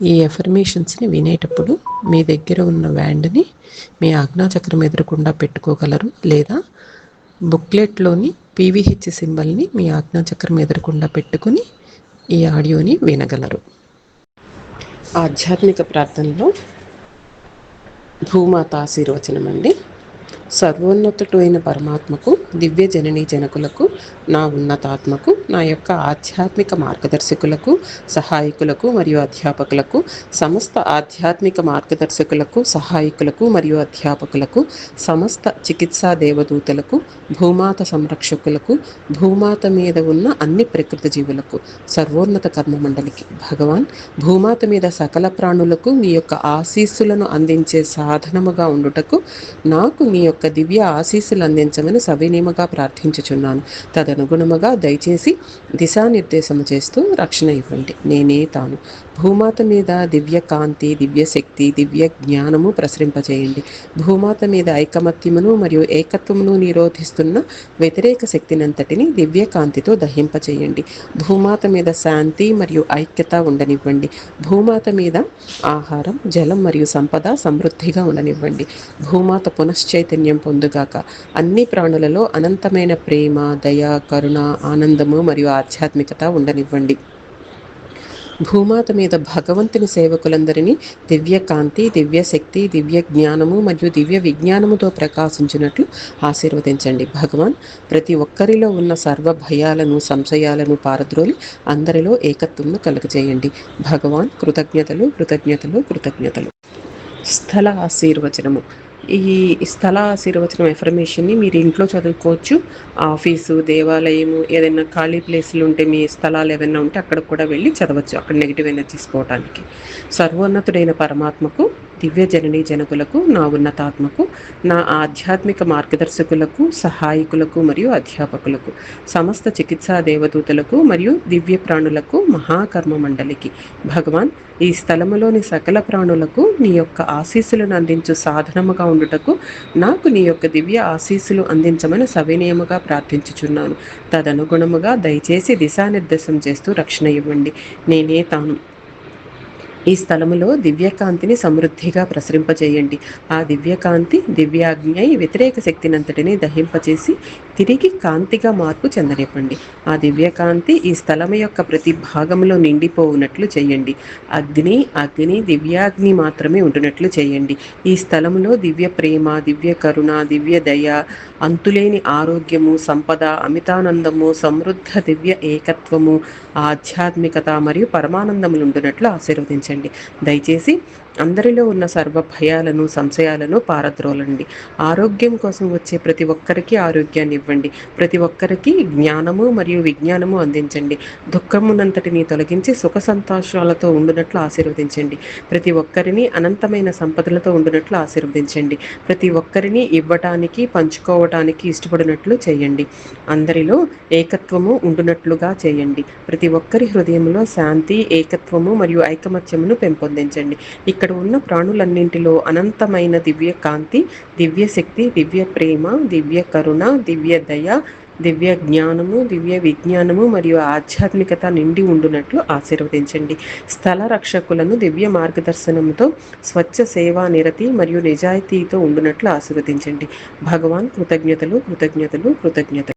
ఈ ఎఫర్మేషన్స్ని వినేటప్పుడు మీ దగ్గర ఉన్న వ్యాండ్ని మీ ఆజ్ఞాచక్రం ఎదురకుండా పెట్టుకోగలరు లేదా బుక్లెట్లోని పీవీహెచ్ సింబల్ని మీ ఆజ్ఞాచక్రం ఎదురకుండా పెట్టుకుని ఈ ఆడియోని వినగలరు. ఆధ్యాత్మిక ప్రార్థనలో భూమాత ఆశీర్వచనం అండి సర్వోన్నతుడు అయిన పరమాత్మకు దివ్య జననీ జనకులకు నా ఉన్నతాత్మకు నా యొక్క ఆధ్యాత్మిక మార్గదర్శకులకు సహాయకులకు మరియు అధ్యాపకులకు సమస్త ఆధ్యాత్మిక మార్గదర్శకులకు సహాయకులకు మరియు అధ్యాపకులకు సమస్త చికిత్సా దేవదూతలకు భూమాత సంరక్షకులకు భూమాత మీద ఉన్న అన్ని ప్రకృతి జీవులకు సర్వోన్నత కర్మ మండలికి భగవాన్ భూమాత మీద సకల ప్రాణులకు మీ యొక్క ఆశీస్సులను అందించే సాధనముగా ఉండుటకు నాకు మీ యొక్క యొక్క దివ్య ఆశీస్సులు అందించమని సవినీమగా ప్రార్థించుచున్నాను. తదనుగుణముగా దయచేసి దిశానిర్దేశము చేస్తూ రక్షణ ఇవ్వండి. నేనే తాను. భూమాత మీద దివ్య కాంతి దివ్య శక్తి దివ్య జ్ఞానము ప్రసరింపజేయండి. భూమాత మీద ఐకమత్యమును మరియు ఏకత్వమును నిరోధిస్తున్న వ్యతిరేక శక్తినంతటిని దివ్య కాంతితో దహింపచేయండి భూమాత మీద శాంతి మరియు ఐక్యత ఉండనివ్వండి. భూమాత మీద ఆహారం జలం మరియు సంపద సమృద్ధిగా ఉండనివ్వండి. భూమాత పునశ్చైతన్యం పొందుగాక. అన్ని ప్రాణులలో అనంతమైన ప్రేమ దయ కరుణ ఆనందము మరియు ఆధ్యాత్మికత ఉండనివ్వండి. భూమాత మీద భగవంతుని సేవకులందరినీ దివ్య కాంతి దివ్య శక్తి దివ్య జ్ఞానము మరియు దివ్య విజ్ఞానముతో ప్రకాశించినట్లు ఆశీర్వదించండి. భగవాన్ ప్రతి ఒక్కరిలో ఉన్న సర్వ భయాలను సంశయాలను పారద్రోలి అందరిలో ఏకత్వంను కలుగజేయండి. భగవాన్ కృతజ్ఞతలు కృతజ్ఞతలు కృతజ్ఞతలు. స్థల ఆశీర్వచనము. ఈ స్థల ఆశీర్వచనం ఎఫర్మేషన్ని మీరు ఇంట్లో చదువుకోవచ్చు. ఆఫీసు దేవాలయము ఏదైనా ఖాళీ ప్లేసులు ఉంటే మీ స్థలాలు ఏదైనా ఉంటే అక్కడ కూడా వెళ్ళి చదవచ్చు. అక్కడ నెగిటివ్ ఎనర్జీస్ పోవడానికి సర్వోన్నతుడైన పరమాత్మకు దివ్య జననీ జనకులకు నా ఉన్నతాత్మకు నా ఆధ్యాత్మిక మార్గదర్శకులకు సహాయకులకు మరియు అధ్యాపకులకు సమస్త చికిత్సా దేవదూతలకు మరియు దివ్య ప్రాణులకు మహాకర్మ మండలికి. భగవాన్ ఈ స్థలములోని సకల ప్రాణులకు నీ యొక్క ఆశీస్సులను అందించు సాధనముగా ఉండుటకు నాకు నీ యొక్క దివ్య ఆశీస్సులు అందించమని సవినయముగా ప్రార్థించుచున్నాను. తదనుగుణముగా దయచేసి దిశానిర్దేశం చేస్తూ రక్షణ ఇవ్వండి. నేనే తాను. ఈ స్థలములో దివ్యకాంతిని సమృద్ధిగా ప్రసరింపజేయండి. ఆ దివ్యకాంతి దివ్యాగ్ని వ్యతిరేక శక్తినంతటిని దహింపచేసి తిరిగి కాంతిగా మార్పు చెందనివ్వండి. ఆ దివ్యకాంతి ఈ స్థలము యొక్క ప్రతి భాగంలో నిండిపోవునట్లు చేయండి. అగ్ని అగ్ని దివ్యాగ్ని మాత్రమే ఉంటున్నట్లు చేయండి. ఈ స్థలములో దివ్య ప్రేమ దివ్య కరుణ దివ్య దయ అంతులేని ఆరోగ్యము సంపద అమితానందము సమృద్ధ దివ్య ఏకత్వము ఆధ్యాత్మికత మరియు పరమానందములు ఉంటున్నట్లు ఆశీర్వదించండి. ఆలోచించండి దయచేసి అందరిలో ఉన్న సర్వ భయాలను సంశయాలను పారద్రోలండి. ఆరోగ్యం కోసం వచ్చే ప్రతి ఒక్కరికి ఆరోగ్యాన్ని ఇవ్వండి. ప్రతి ఒక్కరికి జ్ఞానము మరియు విజ్ఞానము అందించండి. దుఃఖమునంతటిని తొలగించి సుఖ సంతోషాలతో ఉండునట్లు ఆశీర్వదించండి. ప్రతి ఒక్కరిని అనంతమైన సంపదలతో ఉండునట్లు ఆశీర్వదించండి. ప్రతి ఒక్కరిని ఇవ్వటానికి పంచుకోవటానికి ఇష్టపడినట్లు చేయండి. అందరిలో ఏకత్వము ఉండునట్లుగా చేయండి. ప్రతి ఒక్కరి హృదయంలో శాంతి ఏకత్వము మరియు ఐకమత్యమును పెంపొందించండి. ఇక్కడ ఇక్కడ ఉన్న ప్రాణులన్నింటిలో అనంతమైన దివ్య కాంతి దివ్య శక్తి దివ్య ప్రేమ దివ్య కరుణ దివ్య దయ దివ్య జ్ఞానము దివ్య విజ్ఞానము మరియు ఆధ్యాత్మికత నిండి ఉండునట్లు ఆశీర్వదించండి. స్థల రక్షకులను దివ్య మార్గదర్శనంతో స్వచ్ఛ సేవా నిరతి మరియు నిజాయితీతో ఉండునట్లు ఆశీర్వదించండి. భగవాన్ కృతజ్ఞతలు కృతజ్ఞతలు కృతజ్ఞతలు.